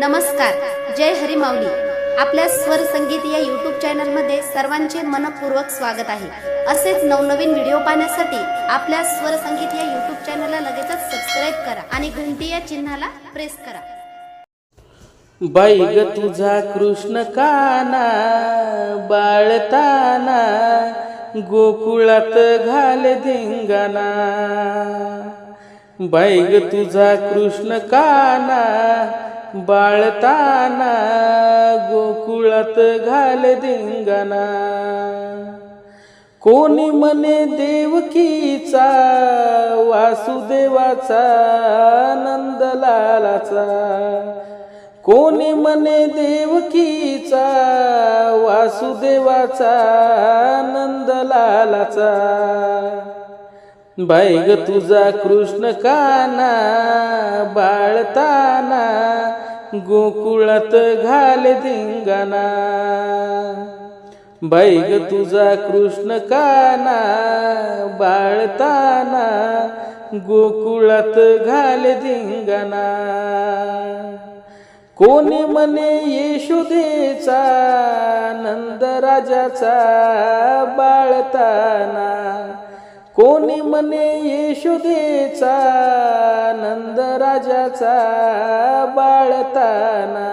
नमस्कार जय हरी माऊली आपल्या स्वर संगीत या युट्यूब चॅनलमध्ये सर्वांचे मनपूर्वक स्वागत आहे. असेच नवनवीन व्हिडिओ पाहण्यासाठी आपल्या स्वर संगीत या युट्यूब चॅनलला लगेचच सबस्क्राईब करा आणि घंटी या चिन्हाला प्रेस करा. बाई ग तुझा कृष्ण काना बाळताना गोकुळात घाल धिंगाणा. बाई ग तुझा कृष्ण काना बाळताना गोकुळात घाल धिंगाणा. कोणी म्हणे देवकीचा वासुदेवाचा नंदलालाचा. कोणी म्हणे देवकीचा वासुदेवाचा नंदलालाचा. बाई ग तुझा कृष्ण काना बाळताना गोकुळात घाल धिंगाणा. बाई तुझा कृष्ण काना बाळताना गोकुळात घाल धिंगाणा. कोणी म्हणे येशुदेचा नंदराजाचा बाळताना कोणी म्हणे येशुदेचा नंदराजाचा बाळताना.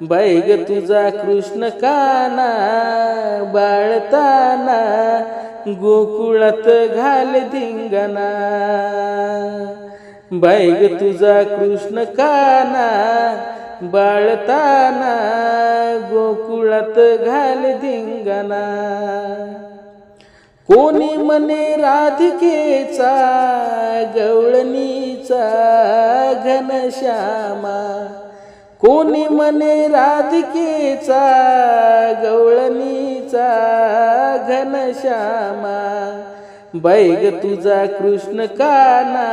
बैग तुझा कृष्ण काना बाळताना गोकुळात घाल धिंगाणा. बैग तुझा कृष्ण काना बाळताना गोकुळात घाल धिंगाणा. कोणी म्हणे राधिकेचा गवळणीचा घनश्यामा. कोणी म्हणे राधिकेचा गवळणीचा घनश्यामा. बैग तुझा कृष्ण काना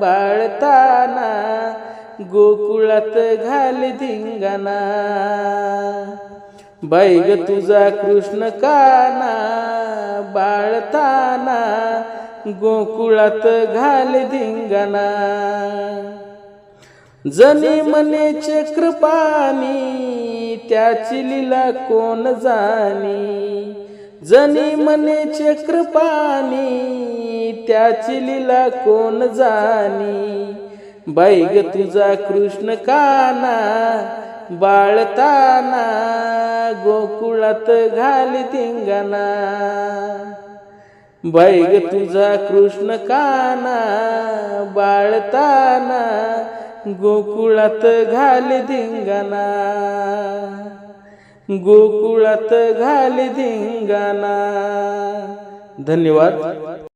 बाळताना गोकुळात घाल धिंगाना बैग तुझा कृष्ण काना बाळताना गोकुळात घाल धिंगाणा. जनी मनेचे कृपानी त्याची लिला कोण जाणी जनी मनेचे कृपानी त्याची लिला कोण जाणी बैग तुझा कृष्ण काना बाळताना गोकुळात घाली धिंगाणा. बैग तुझा कृष्ण काना बाळताना गोकुळात घाली धिंगाणा. गोकुळात घाली धिंगाणा. धन्यवाद.